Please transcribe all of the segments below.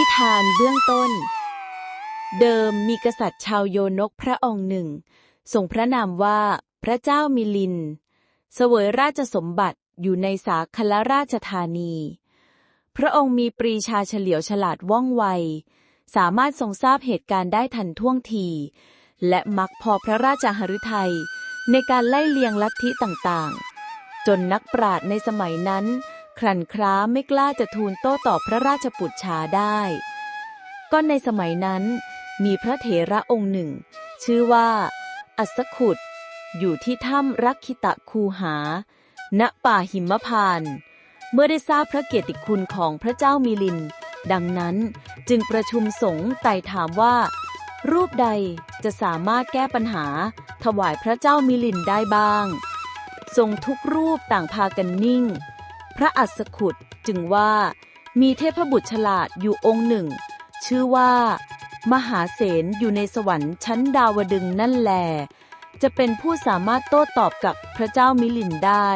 ิทานเบื้องต้น เดิมมีกษัตริย์ชาวโยนกพระองค์หนึ่งทรงพระนามว่าพระเจ้ามิลิน เสวยราชสมบัติอยู่ในสาคลราชธานี พระองค์มีปรีชาเฉลียวฉลาดว่องไว สามารถทรงทราบเหตุการณ์ได้ทันท่วงที และมักพอพระราชหฤทัยในการไล่เลียงลัทธิต่างๆ จนนักปราชญ์ในสมัยนั้น ครันคร้าไม่กล้าจะทูลโต้ตอบพระราชปุจฉาได้ ก็ในสมัยนั้น มีพระเถระองค์หนึ่ง ชื่อว่า อัสขุดอยู่ที่ถ้ำรักขิตะคูหา ณป่าหิมพาน เมื่อได้ทราบพระเกียรติคุณของพระเจ้ามิลิน ดังนั้นจึงประชุมสงฆ์ไต่ถามว่า รูปใดจะสามารถแก้ปัญหา ถวายพระเจ้ามิลินได้บ้าง ทรงทุกรูปต่างพากันนิ่ง พระอัสขุดจึงว่า มีเทพบุตรฉลาดอยู่องค์หนึ่ง ชื่อว่า มหาเสนอยู่ในสวรรค์ชั้นดาวดึงนั่นแล จะเป็นผู้สามารถโต้ตอบกับพระเจ้ามิลินได้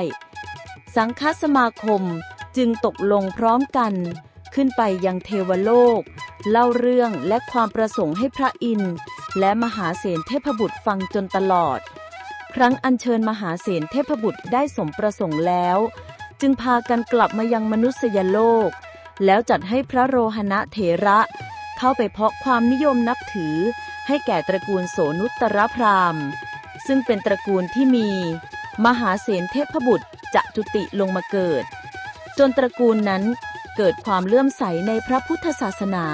สังฆสมาคมจึงตกลงพร้อมกันขึ้นไปยังเทวโลก เล่าเรื่องและความประสงค์ให้พระอินทร์และมหาเสนเทพบุตรฟังจนตลอด ครั้งอัญเชิญมหาเสนเทพบุตรได้สมประสงค์แล้ว จึงพากันกลับมายังมนุษยโลก แล้วจัดให้พระโรหณะเถระ เข้าไปเพาะความนิยมนับถือ ให้แก่ตระกูลโสนุตรพราหมณ์ซึ่งเป็นตระกูลที่มี มหาเสนเทพบุตรจะจุติลงมาเกิด จนตระกูลนั้นเกิดความเลื่อมใสในพระพุทธศาสนา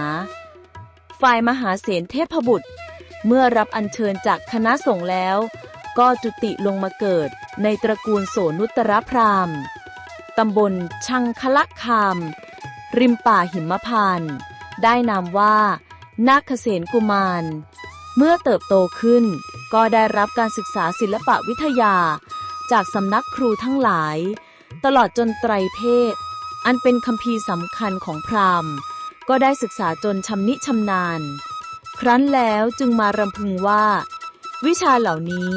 ฝ่ายมหาเสนเทพบุตร เมื่อรับอัญเชิญจากคณะสงฆ์แล้ว ก็จุติลงมาเกิดในตระกูลโสนุตรพราหมณ์ ตำบลชังคละคาม ริมป่าหิมพานต์ได้นามว่า นาคเสนกุมาร เมื่อเติบโตขึ้น ก็ได้รับการศึกษาศิลปะวิทยา จากสำนักครูทั้งหลาย ตลอดจนไตรเพศ อันเป็นคัมภีร์สำคัญของพราหมณ์ ก็ได้ศึกษาจนชำนิชำนาญ ครั้นแล้วจึงมารำพึงว่า วิชาเหล่านี้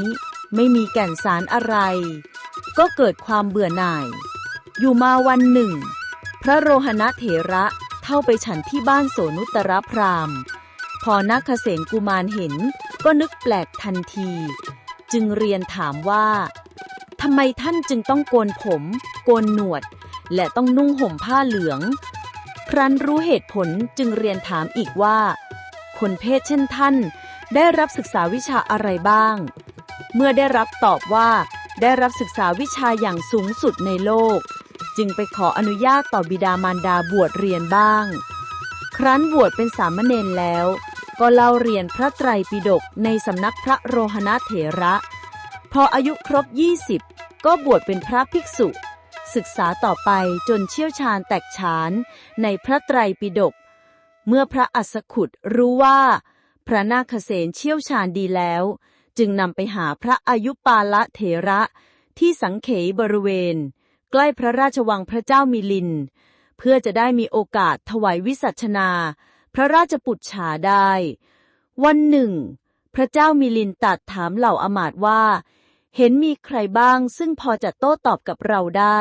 ไม่มีแก่นสารอะไร ก็เกิดความเบื่อหน่าย อยู่มาวันหนึ่ง พระโรหณะเถระเข้าไปฉันที่บ้านโสนุตรพราหม์พอนักเขษนกุมารเห็นก็นึกแปลกทันที จึงเรียนถามว่าทำไมท่านจึงต้องโกนผม โกนหนวด และต้องนุ่งห่มผ้าเหลือง ครั้นรู้เหตุผลจึงเรียนถามอีกว่า คนเพศเช่นท่านได้รับศึกษาวิชาอะไรบ้าง เมื่อได้รับตอบว่า ได้รับศึกษาวิชาอย่างสูงสุดในโลก จึงไปขออนุญาตต่อบิดามารดาบวชเรียนบ้าง ครั้นบวชเป็นสามเณรแล้ว ก็เล่าเรียนพระไตรปิฎกในสำนักพระโรหณเถระ พออายุครบ 20 ก็บวชเป็นพระภิกษุ ศึกษาต่อไปจนเชี่ยวชาญแตกฉานในพระไตรปิฎกเมื่อพระอัสสขุดรู้ว่า พระนาคเษนเชี่ยวชาญดีแล้ว จึงนำไปหาพระอายุปาละเถระที่สังเขยบริเวณ ใกล้พระราชวังพระเจ้ามิลิน เพื่อจะได้มีโอกาสถวายวิสัชนา พระราชปุจฉาได้ วันหนึ่ง พระเจ้ามิลินตัดถามเหล่าอมาตว่า เห็นมีใครบ้างซึ่งพอจะโต้ตอบกับเราได้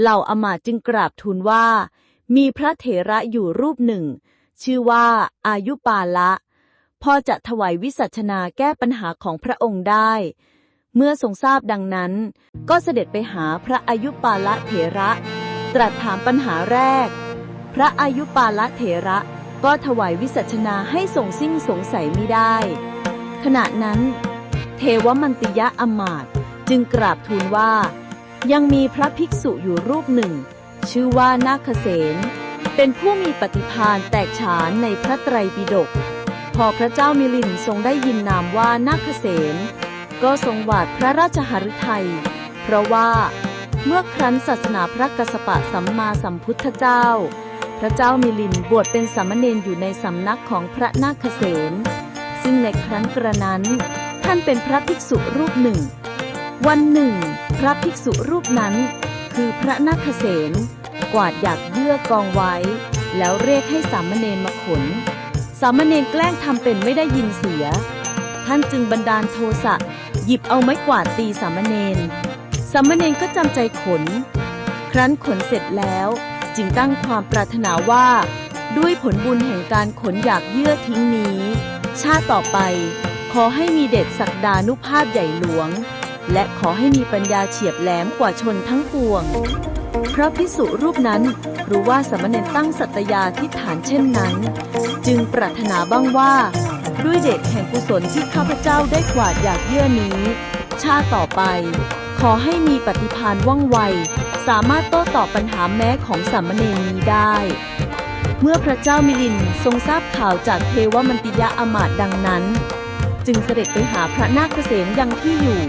เหล่าอมาตจึงกราบทูลว่า มีพระเถระอยู่รูปหนึ่ง ชื่อว่าอายุปาละ พอจะถวายวิสัชนาแก้ปัญหาของพระองค์ได้ เมื่อทรงทราบดังนั้น ก็เสด็จไปหาพระอายุปาละเถระ ตรัสถามปัญหาแรก พระอายุปาละเถระก็ถวายวิสัชนาให้ทรงสิ้นสงสัยไม่ได้ ขณะนั้น เทวมันติยะอมาตย์จึงกราบทูลว่า ยังมีพระภิกษุอยู่รูปหนึ่ง ชื่อว่านาคเษนเป็นผู้มีปฏิภาณแตกฉานในพระไตรปิฎก พอพระเจ้ามิลินทรงได้ยินนามว่านาคเษนก็ทรงหวาดพระราชหฤทัย เพราะว่าเมื่อครั้นศาสนาพระกสปะสัมมาสัมพุทธเจ้า พระเจ้ามิลินบวชเป็นสามเณรอยู่ในสำนักของพระนาคเษนซึ่งในครั้นกระนั้น ท่านเป็นพระภิกษุรูปหนึ่ง วันหนึ่ง พระภิกษุรูปนั้น คือพระนาคเษนกวาดหยากเยื่อกองไว้ แล้วเรียกให้สามเณรมาขน สามเณรแกล้งทำเป็นไม่ได้ยินเสีย ท่านจึงบันดาลโทสะหยิบเอาไม้กวาดตีสามเณรสามเณรก็จำใจขน ครั้นขนเสร็จแล้ว จึงตั้งความปรารถนาว่า ด้วยผลบุญแห่งการขนอยากเยื่อทิ้งนี้ ชาติต่อไป ขอให้มีเดชศักดานุภาพใหญ่หลวง และขอให้มีปัญญาเฉียบแหลมกว่าชนทั้งปวง พระพิสุรูปนั้นรู้ว่าสามเณรตั้งสัตยาธิษฐานเช่นนั้น จึงปรารถนาบ้างว่า ด้วยเดชแห่งกุศลที่ข้าพเจ้าได้กวาดอยากเยื่อนี้ ชาติต่อไป ขอให้มีปฏิภาณว่องไว สามารถโต้ตอบปัญหาแม้ของสามเณรนี้ได้ เมื่อพระเจ้ามิลินทรงทราบข่าวจากเทวมันติยะอมาตดังนั้น จึงเสด็จไปหาพระนาคเษนยังที่อยู่